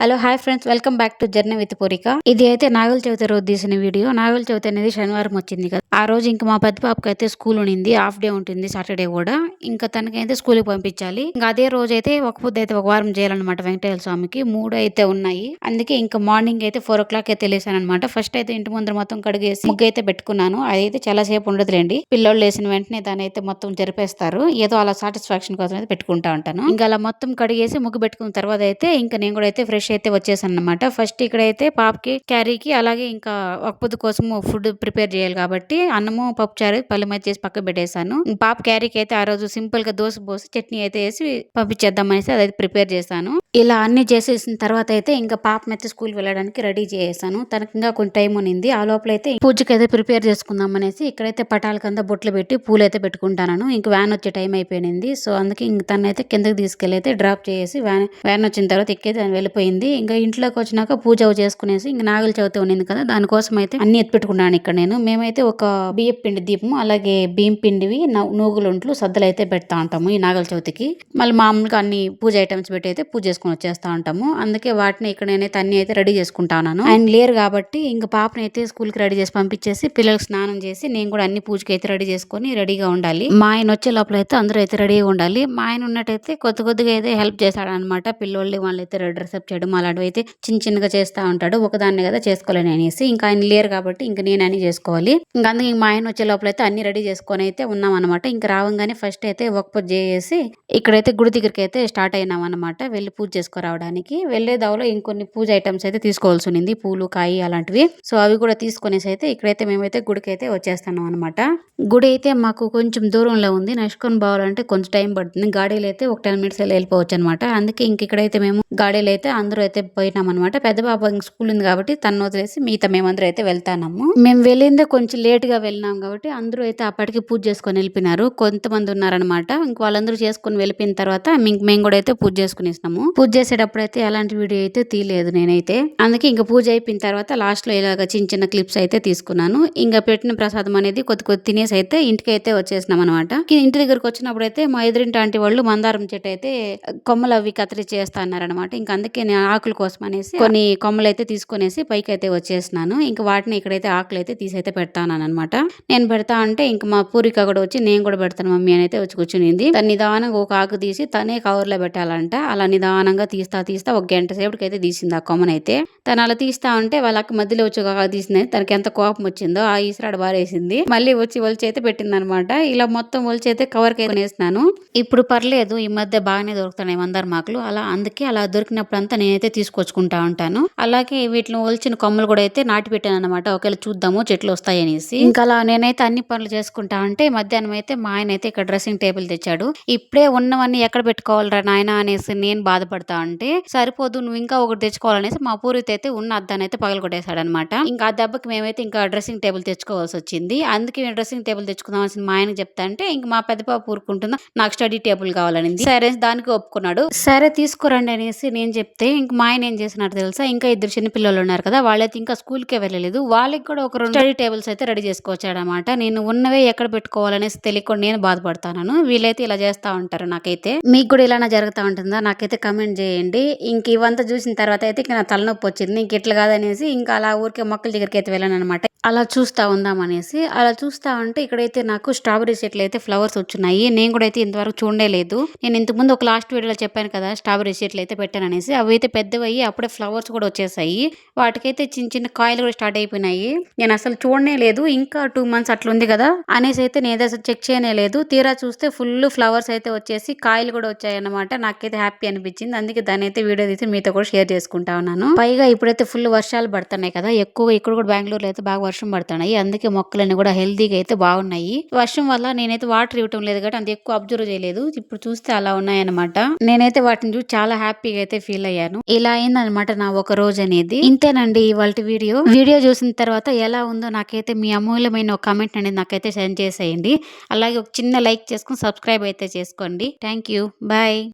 Hello hi friends welcome back to journey with Purika ఇది అయితే నాగుల చవితి రోజు తీసిన వీడియో నాగుల చవితి అనేది శనివారం వచ్చింది కదా. ఆ రోజు ఇంకా మా పెద్ద పాపకి అయితే స్కూల్ ఉండింది. హాఫ్ డే ఉంటుంది సాటర్డే కూడా. ఇంకా తనకైతే స్కూల్కి పంపించాలి. ఇంకా అదే రోజు అయితే ఒక పొద్దు అయితే ఒక వారం చేయాలన్నమాట వెంకటేశ్వర స్వామికి. మూడు అయితే ఉన్నాయి. అందుకే ఇంకా మార్నింగ్ అయితే ఫోర్ ఓ క్లాక్ అయితే లేసాను అనమాట ఫస్ట్ అయితే ఇంటి ముందర మొత్తం కడిగేసి ముగ్గు అయితే పెట్టుకున్నాను. అదైతే చాలా సేపు ఉండదులేండి. పిల్లలు లేసిన వెంటనే దాని అయితే మొత్తం జరిపేస్తారు. ఏదో అలా సాటిస్ఫాక్షన్ కోసం అయితే పెట్టుకుంటా ఉంటాను. ఇంకా అలా మొత్తం కడిగేసి ముగ్గు పెట్టుకున్న తర్వాత అయితే ఇంకా నేను కూడా అయితే ఫ్రెష్ అయితే వచ్చేసాను అనమాట ఫస్ట్ ఇక్కడైతే పాపకి క్యారీకి అలాగే ఇంకా ఒక పొద్దు కోసం ఫుడ్ ప్రిపేర్ చేయాలి కాబట్టి అన్నము పప్పు చారు పల్లె మీద చేసి పక్క పెట్టేశాను. పాప క్యారీకి అయితే ఆ రోజు సింపుల్గా దోశ పోసి చట్నీ అయితే వేసి పంపించేద్దాం అనేసి అదైతే ప్రిపేర్ చేశాను. ఇలా అన్ని చేసేసిన తర్వాత అయితే ఇంకా పాప అయితే స్కూల్ వెళ్ళడానికి రెడీ చేసాను తనకి ఇంకా కొంచెం టైం ఉన్నింది. ఆ లోపల అయితే పూజకి అయితే ప్రిపేర్ చేసుకుందాం అనేసి ఇక్కడైతే పటాల కింద బొట్లు పెట్టి పూలు అయితే పెట్టుకుంటాను ఇంక వ్యాన్ వచ్చే టైం అయిపోయింది సో అందుకే ఇంక తనైతే కిందకి తీసుకెళ్ళి అయితే డ్రాప్ చేసి వ్యాన్ వ్యాన్ వచ్చిన తర్వాత ఎక్కైతే వెళ్ళిపోయింది. ఇంకా ఇంట్లోకి వచ్చినాక పూజ చేసుకునేసి ఇంకా నాగల చవితి ఉండింది కదా దానికోసం అయితే అన్ని ఎత్తిపెట్టుకున్నాను ఇక్కడ నేను. మేమైతే ఒక బియ్య పిండి దీపం అలాగే బియ్యం పిండివి నూగులుంట్లు సద్దలు అయితే పెడతా ఉంటాము ఈ నాగల చవితికి. మళ్ళీ మామూలుగా అన్ని పూజ ఐటమ్స్ పెట్టి అయితే పూజ చేసుకుని వచ్చేస్తా ఉంటాము. అందుకే వాటిని ఇక్కడ నేనైతే అన్ని అయితే రెడీ చేసుకుంటా ఉన్నాను. ఆయన లేరు కాబట్టి ఇంకా పాపని అయితే స్కూల్కి రెడీ చేసి పంపించేసి పిల్లలకు స్నానం చేసి నేను కూడా అన్ని పూజకి అయితే రెడీ చేసుకొని రెడీగా ఉండాలి. మా ఆయన వచ్చే లోపల అయితే అందరూ అయితే రెడీగా ఉండాలి. మా ఆయన ఉన్నట్టయితే కొద్ది కొద్దిగా అయితే హెల్ప్ చేశాడు అనమాట పిల్లోళ్ళు వాళ్ళైతే డ్రెస్ చేయడం చేయడం అలాంటివి అయితే చిన్న చిన్నగా చేస్తూ ఉంటాడు. ఒకదాన్ని కదా చేసుకోలేను అనేసి ఇంకా ఆయన లేరు కాబట్టి ఇంకా నేను అని చేసుకోవాలి. ఇంకా అందుకే మా ఆయన వచ్చే లోపల అయితే అన్ని రెడీ చేసుకొని అయితే ఉన్నాం అనమాట ఇంకా రావంగానే ఫస్ట్ అయితే ఒక పూజ చేసి ఇక్కడైతే గుడి దగ్గరికి అయితే స్టార్ట్ అయినాం అనమాట వెళ్ళి పూజ చేసుకురావడానికి. వెళ్ళే దావలో ఇంకొన్ని పూజ ఐటమ్స్ అయితే తీసుకోవాల్సి ఉంది పూలు కాయి అలాంటివి. సో అవి కూడా తీసుకునేసి అయితే ఇక్కడైతే మేమైతే గుడికి అయితే వచ్చేస్తున్నాం అనమాట గుడి అయితే మాకు కొంచెం దూరంలో ఉంది. నడుచుకొని పోవాలంటే కొంచెం టైం పడుతుంది. గాడీలు అయితే ఒక టెన్ మినిట్స్ వెళ్ళిపోవచ్చు అనమాట అందుకే ఇంక ఇక్కడైతే మేము గాడీలు అయితే అందరూ అయితే పోయినాం అనమాట పెద్ద బాబు స్కూల్ ఉంది కాబట్టి తను వదిలేసి మిగతా మేమందరూ అయితే వెళ్తానము మేము వెళ్ళిందే కొంచెం లేట్గా వెళ్ళినాం కాబట్టి అందరూ అయితే అప్పటికి పూజ చేసుకొని వెళ్ళిపోయినారు. కొంతమంది ఉన్నారనమాట ఇంక వాళ్ళందరూ చేసుకొని వెళ్ళిపోయిన తర్వాత మేము కూడా అయితే పూజ చేసుకునేసినాము. పూజ చేసేటప్పుడు అయితే ఎలాంటి వీడియో అయితే తీయలేదు నేనైతే. అందుకే ఇంకా పూజ అయిపోయిన తర్వాత లాస్ట్లో ఇలాగ చిన్న చిన్న క్లిప్స్ అయితే తీసుకున్నాను. ఇంకా పెట్టిన ప్రసాదం అనేది కొద్ది కొద్ది తినేసి అయితే ఇంటికి అయితే వచ్చేసినాం అనమాట ఇంటి దగ్గరకు వచ్చినప్పుడు అయితే మా ఎదురింటి ఆంటీ వాళ్ళు మందారం చెట్టు అయితే కొమ్మలు అవి కత్తిరి చేస్తా అన్నారనమాట ఇంకా అందుకే నేను ఆకుల కోసం అనేసి కొన్ని కొమ్మలు అయితే తీసుకునేసి పైకి అయితే వచ్చేసినాను. ఇంకా వాటిని ఇక్కడైతే ఆకులు అయితే తీసి అయితే పెడతాను అనమాట నేను పెడతా అంటే ఇంకా మా పూరిక కూడా వచ్చి నేను కూడా పెడతాను మమ్మీ అని అయితే వచ్చి కూర్చునింది. తను నిదానంగా ఒక ఆకు తీసి తనే కవర్లో పెట్టాలంట. అలా నిదానంగా తీస్తా తీస్తా ఒక గంట సేపటికి అయితే తీసింది ఆ కొమ్మనైతే. తను అలా తీస్తా ఉంటే వాళ్ళకి మధ్యలో వచ్చి ఒక ఆకు తీసింది. తనకి ఎంత కోపం వచ్చిందో ఆ ఈసరాడు బారేసింది. మళ్ళీ వచ్చి ఒలిచి అయితే పెట్టింది అనమాట ఇలా మొత్తం ఒలిచి అయితే కవర్ వేసినాను ఇప్పుడు పర్లేదు ఈ మధ్య బాగానే దొరుకుతున్నాయి మందార మాకులు. అలా అందుకే అలా దొరికినప్పుడు అంతా అయితే తీసుకొచ్చుకుంటా ఉంటాను. అలాగే వీటిని ఒలిచిన కొమ్మలు కూడా అయితే నాటి పెట్టాను అనమాట ఒకవేళ చూద్దాము చెట్లు వస్తాయి అనేసి. ఇంకా అలా నేనైతే అన్ని పనులు చేసుకుంటా ఉంటే మధ్యాహ్నం అయితే మా ఆయన అయితే ఇక్కడ డ్రెస్సింగ్ టేబుల్ తెచ్చాడు. ఇప్పుడే ఉన్నవన్నీ ఎక్కడ పెట్టుకోవాలరా నాయన అనేసి నేను బాధపడతా ఉంటే సరిపోదు నువ్వు ఇంకా ఒకటి తెచ్చుకోవాలనేసి మా పూరిత అయితే ఉన్న అద్దాన్ని అయితే పగలగొట్టేశాడు అనమాట ఇంకా ఆ దెబ్బకి మేమైతే ఇంకా డ్రెస్సింగ్ టేబుల్ తెచ్చుకోవాల్సి వచ్చింది. అందుకే డ్రెస్సింగ్ టేబుల్ తెచ్చుకుందాం మా ఆయన చెప్తా అంటే ఇంక మా పెద్ద పాప ఊరుకుంటుందా నాకు స్టడీ టేబుల్ కావాలని సరే దానికి ఒప్పుకున్నాడు. సరే తీసుకురండి అనేసి నేను చెప్తే ఇంక మా ఆయన ఏం చేసినట్టు తెలుసా? ఇంకా ఇద్దరు చిన్న పిల్లలు ఉన్నారు కదా వాళ్ళైతే ఇంకా స్కూల్కే వెళ్ళలేదు. వాళ్ళకి కూడా ఒక రెండు స్టడీ టేబుల్స్ అయితే రెడీ చేసుకొచ్చాడనమాట నేను ఉన్నవే ఎక్కడ పెట్టుకోవాలనేసి తెలియకుండా నేను బాధపడతాను వీళ్ళైతే ఇలా చేస్తా ఉంటారు నాకైతే. మీకు కూడా ఇలానే జరుగుతూ ఉంటుందా? నాకైతే కమెంట్ చేయండి. ఇంక ఇవంతా చూసిన తర్వాత అయితే ఇంకా నా తలనొప్పి వచ్చింది. ఇంక ఇట్లా కాదనేసి ఇంకా అలా ఊరికే మొక్కల దగ్గరికి అయితే వెళ్ళాను అనమాట అలా చూస్తా ఉందాం అనేసి అలా చూస్తా ఉంటే ఇక్కడైతే నాకు స్ట్రాబెరీ చెట్లు అయితే ఫ్లవర్స్ వచ్చినాయి. నేను కూడా అయితే ఇంతవరకు చూడలేదు లేదు. నేను ఇంతకుముందు ఒక లాస్ట్ వీడియోలో చెప్పాను కదా స్ట్రాబెరీ చెట్లు అయితే పెట్టాను అనేసి అవి అయితే పెద్దవయ్యి అప్పుడే ఫ్లవర్స్ కూడా వచ్చేసాయి. వాటికైతే చిన్న చిన్న కాయలు కూడా స్టార్ట్ అయిపోయినాయి. నేను అసలు చూడనే లేదు. ఇంకా టూ మంత్స్ అట్లా ఉంది కదా అనేసి అయితే నేను అసలు చెక్ చేయనే లేదు. తీరా చూస్తే ఫుల్ ఫ్లవర్స్ అయితే వచ్చేసి కాయలు కూడా వచ్చాయన్నమాట. నాకైతే హ్యాపీ అనిపించింది. అందుకే దాని అయితే వీడియో తీసి మీతో కూడా షేర్ చేసుకుంటా ఉన్నాను. పైగా ఇప్పుడైతే ఫుల్ వర్షాలు పడుతున్నాయి కదా ఎక్కువ ఇక్కడ కూడా బెంగళూరులో అయితే బాగా వర్షం పడుతున్నాయి. అందుకే మొక్కలన్నీ కూడా హెల్తీగా అయితే బాగున్నాయి. వర్షం వల్ల నేనైతే వాటర్ ఇవ్వటం లేదు కాబట్టి అంత ఎక్కువ అబ్జర్వ్ చేయలేదు. ఇప్పుడు చూస్తే అలా ఉన్నాయన్నమాట. నేనైతే వాటిని చూసి చాలా హ్యాపీగా అయితే ఫీల్ అయ్యాను. ఇలా అయిందనమాట నా ఒక రోజు అనేది. ఇంతేనండి ఇవాళ వీడియో. వీడియో చూసిన తర్వాత ఎలా ఉందో నాకైతే మీ అమూల్యమైన ఒక కమెంట్ అనేది నాకైతే సెండ్ చేసేయండి. అలాగే ఒక చిన్న లైక్ చేసుకుని సబ్స్క్రైబ్ అయితే చేసుకోండి. Thank you. బాయ్.